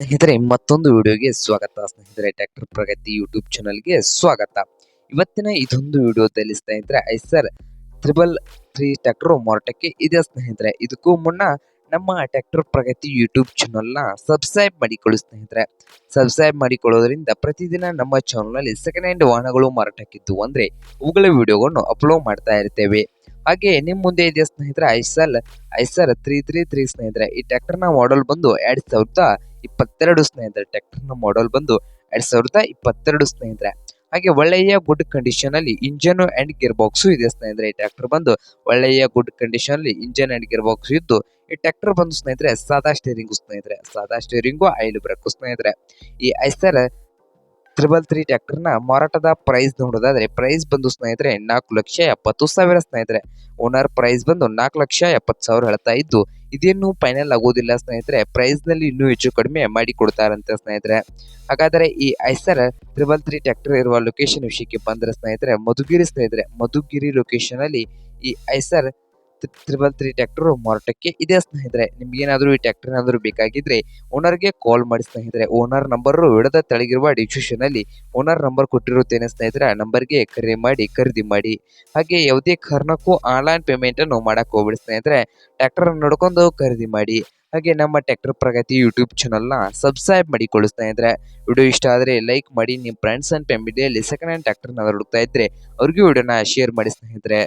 ಸ್ನೇಹಿತರೆ, ಮತ್ತೊಂದು ವಿಡಿಯೋಗೆ ಸ್ವಾಗತ. ಸ್ನೇಹಿತರೆ, ಟ್ರ್ಯಾಕ್ಟರ್ ಪ್ರಗತಿ ಯೂಟ್ಯೂಬ್ ಚಾನಲ್ಗೆ ಸ್ವಾಗತ. ಇವತ್ತಿನ ಇದೊಂದು ವಿಡಿಯೋದಲ್ಲಿ ಸ್ನೇಹಿತರೆ, ಐಸರ್ ತ್ರಿಬಲ್ ತ್ರೀ ಟ್ರ್ಯಾಕ್ಟರ್ ಮಾರಾಟಕ್ಕೆ ಇದೆ ಸ್ನೇಹಿತರೆ. ಇದಕ್ಕೂ ಮುನ್ನ ನಮ್ಮ ಟ್ರ್ಯಾಕ್ಟರ್ ಪ್ರಗತಿ ಯೂಟ್ಯೂಬ್ ಚಾನಲ್ನ ಸಬ್ಸ್ಕ್ರೈಬ್ ಮಾಡಿಕೊಳ್ಳಿ ಸ್ನೇಹಿತರೆ. ಸಬ್ಸ್ಕ್ರೈಬ್ ಮಾಡಿಕೊಳ್ಳೋದ್ರಿಂದ ಪ್ರತಿದಿನ ನಮ್ಮ ಚಾನಲ್ನಲ್ಲಿ ಸೆಕೆಂಡ್ ಹ್ಯಾಂಡ್ ವಾಹನಗಳು ಮಾರಾಟಕ್ಕಿದ್ದು ಅಂದರೆ ಅವುಗಳ ವಿಡಿಯೋಗಳನ್ನು ಅಪ್ಲೋಡ್ ಮಾಡ್ತಾ ಇರ್ತೇವೆ. ಹಾಗೆ ನಿಮ್ಮ ಮುಂದೆ ಇದೆ ಸ್ನೇಹಿತರೆ, Eicher, Eicher three three three ಸ್ನೇಹಿತರೆ. ಈ ಟ್ರ್ಯಾಕ್ಟರ್ನ ಮಾಡಲ್ ಬಂದು ಎರಡು ಸಾವಿರದ ಇಪ್ಪತ್ತೆರಡು ಸ್ನೇಹಿತರೆ, ಟ್ರ್ಯಾಕ್ಟರ್ನ ಮಾಡೆಲ್ ಬಂದು ಎರಡ್ ಸಾವಿರದ ಇಪ್ಪತ್ತೆರಡು ಸ್ನೇಹಿತರೆ. ಹಾಗೆ ಒಳ್ಳೆಯ ಗುಡ್ ಕಂಡೀಷನ್ ಅಲ್ಲಿ ಇಂಜನ್ ಅಂಡ್ ಗೇರ್ ಬಾಕ್ಸ್ ಇದೆ ಸ್ನೇಹಿತರೆ, ಈ ಟ್ರ್ಯಾಕ್ಟರ್ ಬಂದು. ಒಳ್ಳೆಯ ಗುಡ್ ಕಂಡೀಷನ್ ಅಲ್ಲಿ ಇಂಜನ್ ಅಂಡ್ ಗೇರ್ ಬಾಕ್ಸ್ ಇದ್ದು, ಈ ಟ್ರ್ಯಾಕ್ಟರ್ ಬಂದು ಸ್ನೇಹಿತರೆ, ಸಾದಾ ಸ್ಟೇರಿಂಗ್ ಸ್ನೇಹಿತರೆ, ಸಾದಾ ಸ್ಟೇರಿಂಗು ಆಯಿಲ್ ಬ್ರೇಕು ಸ್ನೇಹಿತರೆ. ಈ ಐಸರ್ ತ್ರಿಬಲ್ ತ್ರೀ ಟ್ರ್ಯಾಕ್ಟರ್ನ ಮಾರಾಟದ ಪ್ರೈಸ್ ನೋಡೋದಾದ್ರೆ ಪ್ರೈಸ್ ಬಂದು ಸ್ನೇಹಿತರೆ ನಾಲ್ಕು ಲಕ್ಷ ಎಪ್ಪತ್ತು ಸಾವಿರ ಸ್ನೇಹಿತರೆ. ಓನರ್ ಪ್ರೈಸ್ ಬಂದು ನಾಲ್ಕು ಲಕ್ಷ ಎಪ್ಪತ್ತು ಸಾವಿರ ಹೇಳ್ತಾ ಇದ್ದು ಇದೇನು ಫೈನಲ್ ಆಗೋದಿಲ್ಲ ಸ್ನೇಹಿತರೆ. ಪ್ರೈಸ್ನಲ್ಲಿ ಇನ್ನೂ ಹೆಚ್ಚು ಕಡಿಮೆ ಮಾಡಿ ಕೊಡ್ತಾರಂತೆ ಸ್ನೇಹಿತರೆ. ಹಾಗಾದರೆ ಈ ಐಸರ್ ತ್ರಿಬಲ್ ತ್ರೀ ಟ್ರ್ಯಾಕ್ಟರ್ ಇರುವ ಲೊಕೇಶನ್ ವಿಷಯಕ್ಕೆ ಬಂದರೆ ಸ್ನೇಹಿತರೆ, ಮಧುಗಿರಿ ಸ್ನೇಹಿತರೆ, ಮಧುಗಿರಿ ಲೊಕೇಶನ್ ಅಲ್ಲಿ ಈ ಐಸರ್ ತ್ರಿಬಲ್ ತ್ರೀ ಟ್ರ್ಯಾಕ್ಟರ್ ಮಾರಾಟಕ್ಕೆ ಇದೆ ಸ್ನೇಹಿತರೆ. ನಿಮ್ಗೇನಾದ್ರೂ ಈ ಟ್ರ್ಯಾಕ್ಟರ್ ಏನಾದರೂ ಬೇಕಾಗಿದ್ರೆ ಓನರ್ಗೆ ಕಾಲ್ ಮಾಡಿ ಸ್ನೇಹಿತರೆ. ಓನರ್ ನಂಬರ್ ವಿಡದ ತೆಳಗಿರುವ ಡಿಸ್ಕ್ರಿಪ್ಷನ್ ಅಲ್ಲಿ ಓನರ್ ನಂಬರ್ ಕೊಟ್ಟಿರುತ್ತೇನೆ ಸ್ನೇಹಿತರೆ. ನಂಬರ್ಗೆ ಕರೆ ಮಾಡಿ, ಖರೀದಿ ಮಾಡಿ. ಹಾಗೆ ಯಾವುದೇ ಕಾರಣಕ್ಕೂ ಆನ್ಲೈನ್ ಪೇಮೆಂಟ್ ಅನ್ನು ಮಾಡಕ್ ಹೋಗ್ಬೇಡಿ ಸ್ನೇಹಿತರೆ. ಟ್ರ್ಯಾಕ್ಟರ್ ನೋಡ್ಕೊಂಡು ಖರೀದಿ ಮಾಡಿ. ಹಾಗೆ ನಮ್ಮ ಟ್ರ್ಯಾಕ್ಟರ್ ಪ್ರಗತಿ ಯೂಟ್ಯೂಬ್ ಚಾನಲ್ನ ಸಬ್ಸ್ಕ್ರೈಬ್ ಮಾಡಿಕೊಳ್ಳಿ ಸ್ನೇಹಿತರೆ. ವಿಡಿಯೋ ಇಷ್ಟ ಆದರೆ ಲೈಕ್ ಮಾಡಿ. ನಿಮ್ಮ ಫ್ರೆಂಡ್ಸ್ ಆ್ಯಂಡ್ ಫ್ಯಾಮಿಲಿಯಲ್ಲಿ ಸೆಕೆಂಡ್ ಹ್ಯಾಂಡ್ ಟ್ರ್ಯಾಕ್ಟರ್ನ ಹುಡುಕ್ತಾ ಇದ್ರೆ ಅವ್ರಿಗೂ ವಿಡಿಯೋನ ಶೇರ್ ಮಾಡಿ ಸ್ನೇಹಿತರೆ.